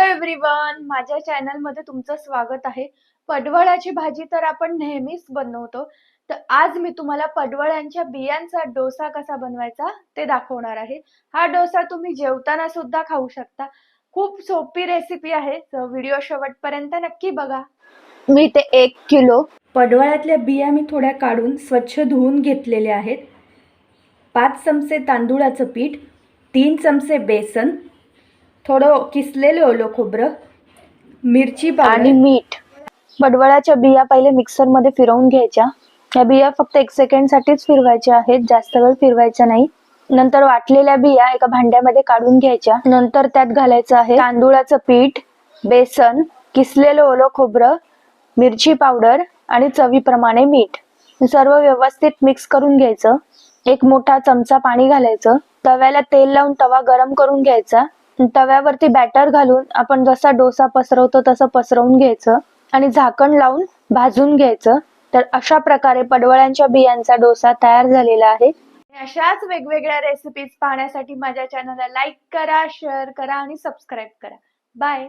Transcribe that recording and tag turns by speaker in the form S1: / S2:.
S1: Everyone माझ्या चॅनलमध्ये तुमचं स्वागत आहे. पडवळाची भाजी तर आपण नेहमीच बनवतो. तर आज मी तुम्हाला पडवळांच्या बियांचा डोसा कसा बनवायचा ते दाखवणार आहे. हा डोसा तुम्ही जेवताना सुद्धा खाऊ शकता. खूप सोपी रेसिपी आहे. तर व्हिडिओ शेवटपर्यंत नक्की बघा. मी ते एक किलो पडवळातल्या बिया मी थोड्या काढून स्वच्छ धुवून घेतलेल्या आहेत. पाच चमचे तांदूळाचं पीठ तीन चमचे बेसन थोडं किसलेलं ओलं खोबरं मिरची आणि मीठ. पडवळाच्या बिया पहिले मिक्सरमध्ये फिरवून घ्यायच्या. या बिया फक्त एक सेकंडसाठीच फिरवायच्या आहेत. जास्त वेळ फिरवायच्या नाही. नंतर वाटलेल्या बिया एका भांड्यामध्ये काढून घ्यायच्या. नंतर त्यात घालायचं आहे तांदूळाचं पीठ बेसन किसलेलं ओलं खोबरं मिरची पावडर आणि चवीप्रमाणे मीठ. सर्व व्यवस्थित मिक्स करून घ्यायचं. एक मोठा चमचा पाणी घालायचं. तव्याला तेल लावून तवा गरम करून घ्यायचा. तव्यावरती बॅटर घालून आपण जसा डोसा पसरवतो तसं पसरवून घ्यायचं आणि झाकण लावून भाजून घ्यायचं. तर अशा प्रकारे पडवळांच्या बियांचा डोसा तयार झालेला आहे. अशाच वेगवेगळ्या रेसिपीज पाहण्यासाठी माझ्या चॅनलला लाईक करा शेअर करा आणि सबस्क्राईब करा. बाय